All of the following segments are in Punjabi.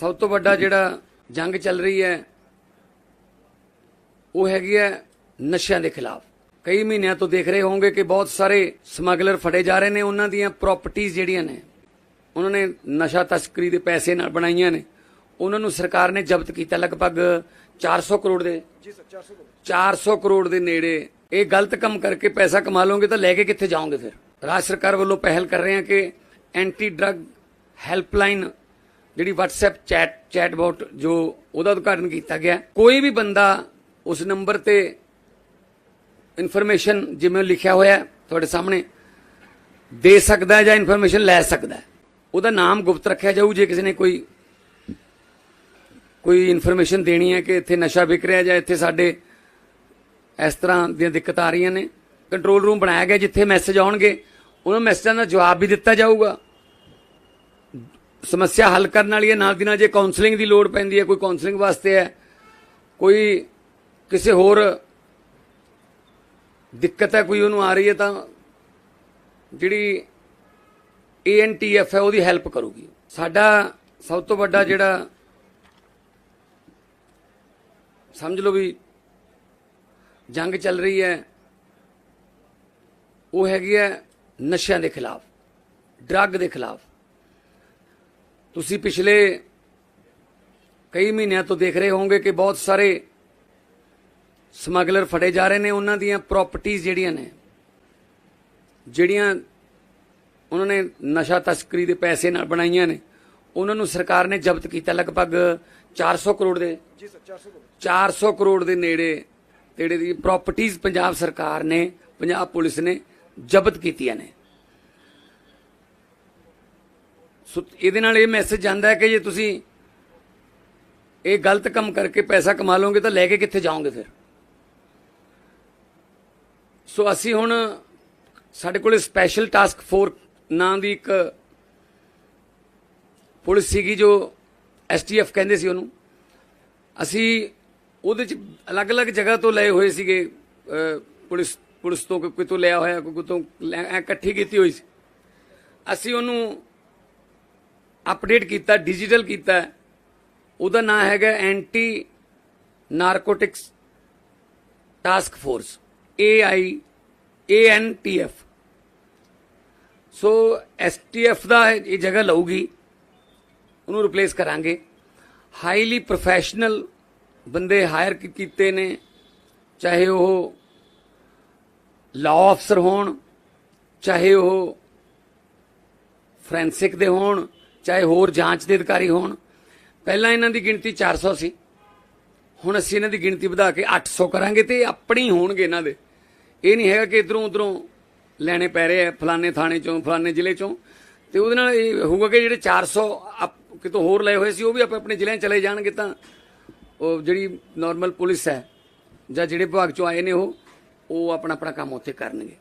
ਸਭ ਤੋਂ ਵੱਡਾ ਜਿਹੜਾ ਜੰਗ ਚੱਲ ਰਹੀ ਹੈ ਉਹ ਹੈਗੀ ਹੈ ਨਸ਼ਿਆਂ ਦੇ ਖਿਲਾਫ। ਕਈ ਮਹੀਨਿਆਂ ਤੋਂ ਦੇਖ ਰਹੇ ਹੋਵੋਗੇ ਕਿ ਬਹੁਤ ਸਾਰੇ ਸਮਗਲਰ ਫੜੇ ਜਾ ਰਹੇ ਨੇ ਉਹਨਾਂ ਦੀਆਂ ਪ੍ਰਾਪਰਟੀਆਂ ਜਿਹੜੀਆਂ ਨੇ ਉਹਨਾਂ ਨੇ ਨਸ਼ਾ ਤਸਕਰੀ ਦੇ ਪੈਸੇ ਨਾਲ ਬਣਾਈਆਂ ਨੇ। ਉਹਨਾਂ ਨੂੰ ਸਰਕਾਰ ਨੇ ਜ਼ਬਤ ਕੀਤਾ ਲਗਭਗ 400 ਕਰੋੜ ਦੇ ਜੀ ਸਰ 400 ਕਰੋੜ। 400 ਕਰੋੜ ਦੇ ਨੇੜੇ। ਇਹ ਗਲਤ ਕੰਮ ਕਰਕੇ ਪੈਸਾ ਕਮਾ ਲਓਗੇ ਤਾਂ ਲੈ ਕੇ ਕਿੱਥੇ ਜਾਓਗੇ ਫਿਰ? ਰਾਜ ਸਰਕਾਰ ਵੱਲੋਂ ਪਹਿਲ ਕਰ ਰਹੇ ਹਾਂ ਕਿ ਐਂਟੀ ਡਰੱਗ ਹੈਲਪਲਾਈਨ ਜਿਹੜੀ WhatsApp ਚੈਟ ਚੈਟਬੋਟ ਜੋ ਉਹਦਾ ਉਦਘਾਟਨ ਕੀਤਾ ਗਿਆ, ਕੋਈ ਵੀ ਬੰਦਾ ਉਸ ਨੰਬਰ ਤੇ ਇਨਫੋਰਮੇਸ਼ਨ ਜਿਵੇਂ ਲਿਖਿਆ ਹੋਇਆ ਤੁਹਾਡੇ ਸਾਹਮਣੇ, ਦੇ ਸਕਦਾ ਜਾਂ ਇਨਫੋਰਮੇਸ਼ਨ ਲੈ ਸਕਦਾ ਉਹਦਾ ਨਾਮ ਗੁਪਤ ਰੱਖਿਆ ਜਾਊ, ਜੇ ਕਿਸੇ ਨੇ ਕੋਈ ਕੋਈ ਇਨਫੋਰਮੇਸ਼ਨ ਦੇਣੀ ਹੈ ਕਿ ਇੱਥੇ ਨਸ਼ਾ ਵਿਕ ਰਿਹਾ ਜਾਂ ਇੱਥੇ ਸਾਡੇ ਇਸ ਤਰ੍ਹਾਂ ਦੀਆਂ ਦਿੱਕਤਾਂ ਆ ਰਹੀਆਂ ਨੇ ਕੰਟਰੋਲ ਰੂਮ ਬਣਾਇਆ ਗਿਆ ਜਿੱਥੇ ਮੈਸੇਜ ਆਉਣਗੇ, ਉਹਨਾਂ ਮੈਸੇਜਾਂ ਦਾ ਜਵਾਬ ਵੀ ਦਿੱਤਾ ਜਾਊਗਾ। ਸਮੱਸਿਆ ਹੱਲ ਕਰਨ ਵਾਲੀ ਹੈ, ਨਾਲ ਦੀ ਨਾਲ ਜੇ ਕਾਉਂਸਲਿੰਗ ਦੀ ਲੋੜ ਪੈਂਦੀ ਹੈ, ਕੋਈ ਕਾਉਂਸਲਿੰਗ ਵਾਸਤੇ ਹੈ, ਕੋਈ ਕਿਸੇ ਹੋਰ ਦਿੱਕਤ ਹੈ, ਕੋਈ ਉਹਨੂੰ ਆ ਰਹੀ ਹੈ, ਤਾਂ ਜਿਹੜੀ ਏਐਨਟੀਐਫ ਹੈ, ਉਹਦੀ ਹੈਲਪ ਕਰੂਗੀ। ਸਾਡਾ ਸਭ ਤੋਂ ਵੱਡਾ ਜਿਹੜਾ ਸਮਝ ਲਓ ਵੀ ਜੰਗ ਚੱਲ ਰਹੀ ਹੈ, ਉਹ ਹੈਗੀ ਹੈ ਨਸ਼ਿਆਂ ਦੇ ਖਿਲਾਫ ਡਰੱਗ ਦੇ ਖਿਲਾਫ। ਤੁਸੀਂ ਪਿਛਲੇ ਕਈ ਮਹੀਨਿਆਂ ਤੋਂ ਦੇਖ ਰਹੇ ਹੋਵੋਗੇ ਕਿ ਬਹੁਤ ਸਾਰੇ ਸਮਗਲਰ ਫੜੇ ਜਾ ਰਹੇ ਨੇ ਉਹਨਾਂ ਦੀਆਂ ਪ੍ਰਾਪਰਟੀਆਂ ਜਿਹੜੀਆਂ ਨੇ ਜਿਹੜੀਆਂ ਉਹਨਾਂ ਨੇ ਨਸ਼ਾ ਤਸਕਰੀ ਦੇ ਪੈਸੇ ਨਾਲ ਬਣਾਈਆਂ ਨੇ ਉਹਨਾਂ ਨੂੰ ਸਰਕਾਰ ਨੇ ਜ਼ਬਤ ਕੀਤਾ ਲਗਭਗ 400 ਕਰੋੜ ਦੇ ਜੀ ਸਰ 400 ਕਰੋੜ। 400 ਕਰੋੜ ਦੇ ਨੇੜੇ ਤੇੜੇ ਦੀ ਪ੍ਰਾਪਰਟੀਆਂ ਪੰਜਾਬ ਸਰਕਾਰ ਨੇ ਪੰਜਾਬ ਪੁਲਿਸ ਨੇ ਜ਼ਬਤ ਕੀਤੀਆਂ ਨੇ। ਸੋ ਇਹਦੇ ਨਾਲ ਇਹ ਮੈਸੇਜ ਜਾਂਦਾ ਹੈ ਕਿ ਜੇ ਤੁਸੀਂ ਇਹ ਗਲਤ ਕੰਮ ਕਰਕੇ ਪੈਸਾ ਕਮਾ ਲਓਗੇ ਤਾਂ ਲੈ ਕੇ ਕਿੱਥੇ ਜਾਓਗੇ ਫਿਰ? ਸੋ ਅਸੀਂ ਹੁਣ ਸਾਡੇ ਕੋਲ ਸਪੈਸ਼ਲ ਟਾਸਕ ਫੋਰ ਨਾਂ ਦੀ ਇੱਕ ਪੁਲਿਸ ਸੀਗੀ ਜੋ ਐਸਟੀਐਫ ਕਹਿੰਦੇ ਸੀ ਉਹਨੂੰ। ਅਸੀਂ ਉਹਦੇ ਚ ਅਲੱਗ-ਅਲੱਗ ਜਗ੍ਹਾ ਤੋਂ ਲਏ ਹੋਏ ਸੀਗੇ ਪੁਲਿਸ ਪੁਲਿਸ ਤੋਂ ਕੋਈ ਤੋਂ ਲਿਆ ਹੋਇਆ, ਕੋਈ ਤੋਂ ਲੈ- ਇਕੱਠੀ ਕੀਤੀ ਹੋਈ ਸੀ। ਅਸੀਂ ਉਹਨੂੰ ਅਪਡੇਟ ਕੀਤਾ, ਡਿਜੀਟਲ ਕੀਤਾ। ਉਹਦਾ ਨਾਮ ਹੈਗਾ anti narcotics task force, AI, ANTF. So STF ਦਾ ਇਹ ਜਗ੍ਹਾ ਲਊਗੀ, ਉਹਨੂੰ ਰਿਪਲੇਸ ਕਰਾਂਗੇ। ਹਾਈਲੀ ਪ੍ਰੋਫੈਸ਼ਨਲ ਬੰਦੇ ਹਾਇਰ ਕੀਤੇ ਨੇ, ਚਾਹੇ ਉਹ ਲਾਅ ਅਫਸਰ ਹੋਣ, ਚਾਹੇ ਉਹ ਫੋਰੈਂਸਿਕ ਦੇ ਹੋਣ ਚਾਹੇ ਹੋਰ ਜਾਂਚ ਦੇ ਅਧਿਕਾਰੀ ਹੋਣ। ਪਹਿਲਾਂ ਇਹਨਾਂ ਦੀ ਗਿਣਤੀ 400 ਸੀ ਹੁਣ ਅਸੀਂ ਇਹਨਾਂ ਦੀ ਗਿਣਤੀ ਵਧਾ ਕੇ 800 ਕਰਾਂਗੇ ਤੇ ਆਪਣੀ ਹੋਣਗੇ ਇਹਨਾਂ ਦੇ। ਇਹ ਨਹੀਂ ਹੈਗਾ ਕਿ ਇਧਰੋਂ ਉਧਰੋਂ ਲੈਣੇ ਪੈ ਰਹੇ ਆ, ਫਲਾਣੇ ਥਾਣੇ ਚੋਂ, ਫਲਾਣੇ ਜ਼ਿਲ੍ਹੇ ਚੋਂ। ਤੇ ਉਹਦੇ ਨਾਲ ਇਹ ਹੋਊਗਾ ਕਿ ਜਿਹੜੇ 400 ਆਪ- ਕਿਤੋਂ ਹੋਰ ਲਏ ਹੋਏ ਸੀ, ਉਹ ਵੀ ਆਪਣੇ ਆਪਣੇ ਜ਼ਿਲ੍ਹਿਆਂ 'ਚ ਚਲੇ ਜਾਣਗੇ ਤਾਂ ਉਹ ਜਿਹੜੀ ਨਾਰਮਲ ਪੁਲਿਸ ਹੈ ਜਾਂ ਜਿਹੜੇ ਵਿਭਾਗ ਚੋਂ ਆਏ ਨੇ ਉਹ ਉਹ ਆਪਣਾ ਆਪਣਾ ਕੰਮ ਉੱਥੇ ਕਰਨਗੇ।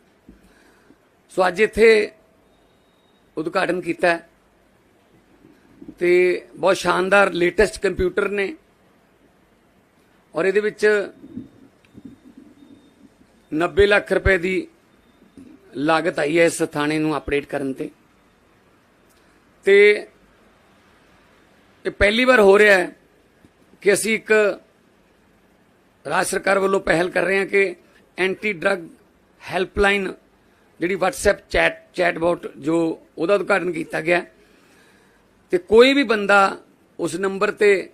ਸੋ ਅੱਜ ਇੱਥੇ ਉਦਘਾਟਨ ਕੀਤਾ ਹੈ। ਤੇ ਬਹੁਤ ਸ਼ਾਨਦਾਰ ਲੇਟੈਸਟ ਕੰਪਿਊਟਰ ਨੇ। ਔਰ ਇਹਦੇ ਵਿੱਚ 90 ਲੱਖ ਰੁਪਏ ਦੀ ਲਾਗਤ ਆਈ ਹੈ ਇਸ ਥਾਣੇ ਨੂੰ ਅਪਡੇਟ ਕਰਨ ਤੇ। ਤੇ ਇਹ ਪਹਿਲੀ ਵਾਰ ਹੋ ਰਿਹਾ ਹੈ ਕਿ ਅਸੀਂ ਇੱਕ ਰਾਜ ਸਰਕਾਰ ਵੱਲੋਂ ਪਹਿਲ ਕਰ ਰਹੇ ਹਾਂ ਕਿ ਐਂਟੀ ਡਰੱਗ ਹੈਲਪਲਾਈਨ ਜਿਹੜੀ WhatsApp ਚੈਟ ਚੈਟਬੋਟ ਜੋ ਉਹਦਾ ਉਦਘਾਟਨ ਕੀਤਾ ਗਿਆ। ਤੇ ਕੋਈ ਵੀ ਬੰਦਾ ਉਸ ਨੰਬਰ ਤੇ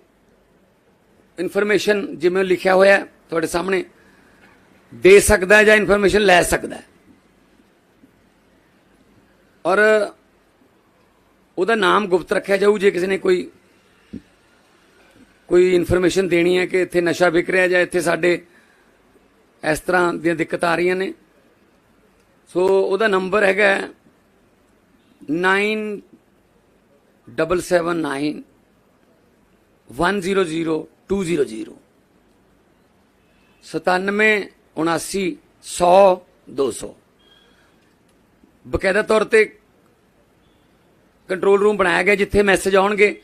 ਇਨਫੋਰਮੇਸ਼ਨ ਜਿਵੇਂ ਲਿਖਿਆ ਹੋਇਆ ਤੁਹਾਡੇ ਸਾਹਮਣੇ ਦੇ ਸਕਦਾ ਹੈ ਜਾਂ ਇਨਫੋਰਮੇਸ਼ਨ ਲੈ ਸਕਦਾ ਹੈ। ਔਰ ਉਹਦਾ ਨਾਮ ਗੁਪਤ ਰੱਖਿਆ ਜਾਊ ਜੇ ਕਿਸੇ ਨੇ ਕੋਈ ਕੋਈ ਇਨਫੋਰਮੇਸ਼ਨ ਦੇਣੀ ਹੈ ਕਿ ਇੱਥੇ ਨਸ਼ਾ ਵਿਕ ਰਿਹਾ ਜਾਂ ਇੱਥੇ ਸਾਡੇ ਇਸ ਤਰ੍ਹਾਂ ਦੀਆਂ ਦਿੱਕਤਾਂ ਆ ਰਹੀਆਂ ਨੇ। ਸੋ ਉਹਦਾ ਨੰਬਰ ਹੈਗਾ 9779 100200 97 79 100 200 ਬਕਾਇਦਾ ਤੌਰ ਤੇ ਕੰਟਰੋਲ ਰੂਮ ਬਣਾਇਆ ਗਿਆ ਜਿੱਥੇ ਮੈਸੇਜ ਆਉਣਗੇ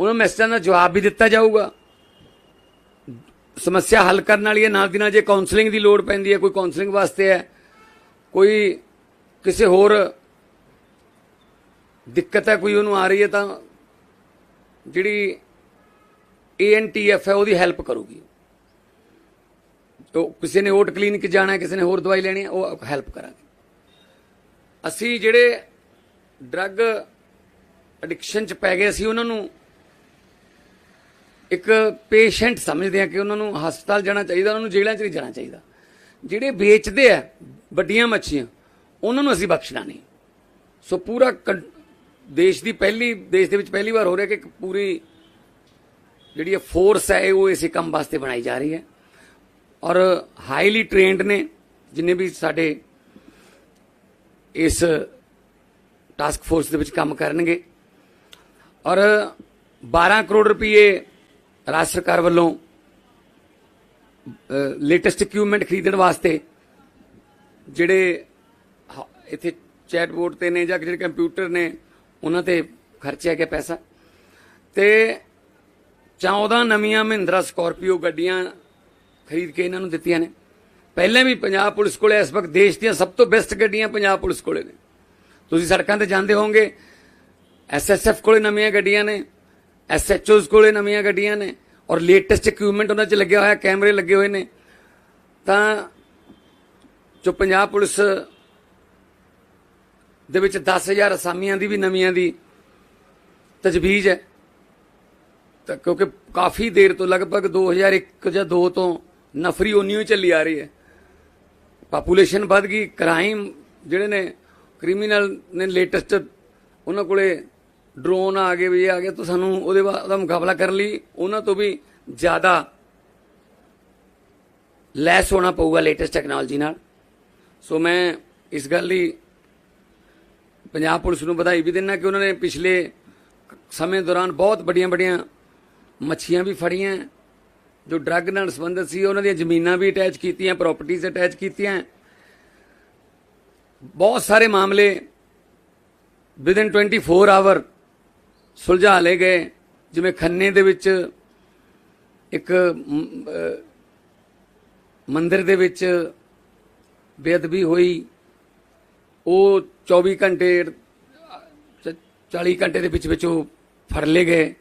ਉਹਨਾਂ ਮੈਸੇਜਾਂ ਦਾ ਜਵਾਬ ਵੀ ਦਿੱਤਾ ਜਾਊਗਾ ਸਮੱਸਿਆ ਹੱਲ ਕਰਨ ਵਾਲੀ ਹੈ ਨਾਲ ਦੀ ਨਾਲ ਜੇ ਕਾਉਂਸਲਿੰਗ ਦੀ ਲੋੜ ਪੈਂਦੀ ਹੈ ਕੋਈ ਕਾਉਂਸਲਿੰਗ ਵਾਸਤੇ ਹੈ ਕੋਈ ਕਿਸੇ ਹੋਰ ਦਿੱਕਤ ਹੈ, ਕੋਈ ਉਹਨੂੰ ਆ ਰਹੀ ਹੈ ਤਾਂ ਜਿਹੜੀ ਏਐਨਟੀਐਫ ਹੈ, ਉਹਦੀ ਹੈਲਪ ਕਰੂਗੀ। ਤੋ ਕਿਸੇ ਨੇ ਓਟ ਕਲੀਨਿਕ ਜਾਣਾ ਕਿਸੇ ਨੇ ਹੋਰ ਦਵਾਈ ਲੈਣੀ ਹੈ, ਉਹ ਹੈਲਪ ਕਰਾਂਗੇ। ਅਸੀਂ ਜਿਹੜੇ ਡਰੱਗ ਐਡਿਕਸ਼ਨ ਚ ਪੈ ਗਏ ਸੀ ਉਹਨਾਂ ਨੂੰ ਇੱਕ ਪੇਸ਼ੈਂਟ ਸਮਝਦੇ ਆ ਕਿ ਉਹਨਾਂ ਨੂੰ ਹਸਪਤਾਲ ਜਾਣਾ ਚਾਹੀਦਾ, ਉਹਨਾਂ ਨੂੰ ਜੇਲ੍ਹਾਂ 'ਚ ਨਹੀਂ ਜਾਣਾ ਚਾਹੀਦਾ। ਜਿਹੜੇ ਵੇਚਦੇ ਆ ਵੱਡੀਆਂ ਮੱਛੀਆਂ, ਉਹਨਾਂ ਨੂੰ ਅਸੀਂ ਬਖਸ਼ਣਾ ਨਹੀਂ। ਸੋ ਪੂਰਾ ਕੰ- ਦੇਸ਼ ਦੀ ਪਹਿਲੀ, ਦੇਸ਼ ਦੇ ਵਿੱਚ ਪਹਿਲੀ ਵਾਰ ਹੋ ਰਿਹਾ ਕਿ ਇੱਕ ਪੂਰੀ ਜਿਹੜੀ ਇਹ ਫੋਰਸ ਹੈ ਉਹ ਇਸੇ ਕੰਮ ਵਾਸਤੇ ਬਣਾਈ ਜਾ ਰਹੀ ਹੈ। ਔਰ ਹਾਈਲੀ ਟ੍ਰੇਨਡ ਨੇ, ਜਿੰਨੇ ਵੀ ਸਾਡੇ ਇਸ ਟਾਸਕ ਫੋਰਸ ਦੇ ਵਿੱਚ ਕੰਮ ਕਰਨਗੇ। ਔਰ 12 ਕਰੋੜ ਰੁਪਏ ਰਾਜ ਸਰਕਾਰ ਵੱਲੋਂ ਲੇਟੈਸਟ ਇਕਵਿਪਮੈਂਟ ਖਰੀਦਣ ਵਾਸਤੇ ਜਿਹੜੇ ਹ- ਇੱਥੇ ਚੈਟਬੋਰਡ ਤੇ ਨੇ ਜਾਂ ਜਿਹੜੇ ਕੰਪਿਊਟਰ ਨੇ ਉਹਨਾਂ ਤੇ ਖਰਚਿਆ ਗਿਆ ਪੈਸਾ। ਤੇ 14 ਨਵੀਆਂ ਮਹਿੰਦਰਾ ਸਕਾਰਪੀਓ ਗੱਡੀਆਂ ਖਰੀਦ ਕੇ ਇਹਨਾਂ ਨੂੰ ਦਿੱਤੀਆਂ ਨੇ। ਪਹਿਲਾਂ ਵੀ ਪੰਜਾਬ ਪੁਲਿਸ ਕੋਲੇ ਇਸ ਵਕਤ ਦੇਸ਼ ਦੀਆਂ ਸਭ ਤੋਂ ਬੈਸਟ ਗੱਡੀਆਂ ਪੰਜਾਬ ਪੁਲਿਸ ਕੋਲੇ ਨੇ। ਤੁਸੀਂ ਸੜਕਾਂ ਤੇ ਜਾਂਦੇ ਹੋਵੋਗੇ ਐਸਐਸਐਫ ਕੋਲੇ ਨਵੀਆਂ ਗੱਡੀਆਂ ਨੇ ਐਸਐਚਓਜ਼ ਕੋਲੇ ਨਵੀਆਂ ਗੱਡੀਆਂ ਨੇ ਔਰ ਲੇਟੈਸਟ ਇਕਵਿਪਮੈਂਟ ਉਹਨਾਂ 'ਚ ਲੱਗਿਆ ਹੋਇਆ, ਕੈਮਰੇ ਲੱਗੇ ਹੋਏ ਨੇ। ਤਾਂ ਜੋ ਪੰਜਾਬ ਪੁਲਿਸ ਦੇ ਵਿੱਚ 10000 ਅਸਾਮੀਆਂ ਦੀ ਵੀ ਨਵੀਆਂ ਦੀ ਤਜਵੀਜ਼ ਹੈ। ਤਾਂ ਕਿਉਂਕਿ ਕਾਫੀ ਦੇਰ ਤੋਂ ਲਗਭਗ 2001 ਜਾਂ 2 ਤੋਂ ਨਫਰੀ ਉਨੀ ਹੀ ਚੱਲੀ ਆ ਰਹੀ ਹੈ। ਪਾਪੂਲੇਸ਼ਨ ਵੱਧ ਗਈ ਕ੍ਰਾਈਮ ਜਿਹੜੇ ਨੇ ਕ੍ਰਿਮੀਨਲ ਨੇ ਲੇਟੈਸਟ ਉਹਨਾਂ ਕੋਲੇ ਡਰੋਨ ਆ ਗਏ, ਵੀ ਇਹ ਆ ਗਏ, ਤਾਂ ਸਾਨੂੰ ਉਹਦੇ ਬਾਅਦ ਉਹਦਾ ਮੁਕਾਬਲਾ ਕਰਨ ਲਈ ਉਹਨਾਂ ਤੋਂ ਵੀ ਜ਼ਿਆਦਾ ਲੈਸ ਹੋਣਾ ਪਊਗਾ ਲੇਟੈਸਟ ਟੈਕਨੋਲੋਜੀ ਨਾਲ। ਸੋ ਮੈਂ ਇਸ ਗੱਲ ਲਈ ਪੰਜਾਬ ਪੁਲਿਸ ਨੂੰ ਵਧਾਈ ਵੀ ਦਿੰਦਾ ਕਿ ਉਹਨਾਂ ਨੇ ਪਿਛਲੇ ਸਮੇਂ ਦੌਰਾਨ ਬਹੁਤ ਵੱਡੀਆਂ ਵੱਡੀਆਂ ਮੱਛੀਆਂ ਵੀ ਫੜੀਆਂ ਜੋ ਡਰੱਗ ਨਾਲ ਸੰਬੰਧਿਤ ਸੀ ਉਹਨਾਂ ਦੀਆਂ ਜ਼ਮੀਨਾਂ ਵੀ ਅਟੈਚ ਕੀਤੀਆਂ ਪ੍ਰਾਪਰਟੀਆਂ ਅਟੈਚ ਕੀਤੀਆਂ। ਬਹੁਤ ਸਾਰੇ ਮਾਮਲੇ ਵਿਦਿਨ 24 ਆਵਰ ਸੁਲਝਾ ਲਏ ਗਏ ਜਿਵੇਂ ਖੰਨੇ ਦੇ ਵਿੱਚ ਇੱਕ ਮ, ਮੰਦਿਰ ਦੇ ਵਿੱਚ ਬੇਅਦਬੀ ਹੋਈ ਉਹ 24 ਘੰਟੇ ਚ- 40 ਘੰਟੇ ਦੇ ਵਿੱਚ ਵਿੱਚ ਉਹ ਫੜ ਲਏ ਗਏ।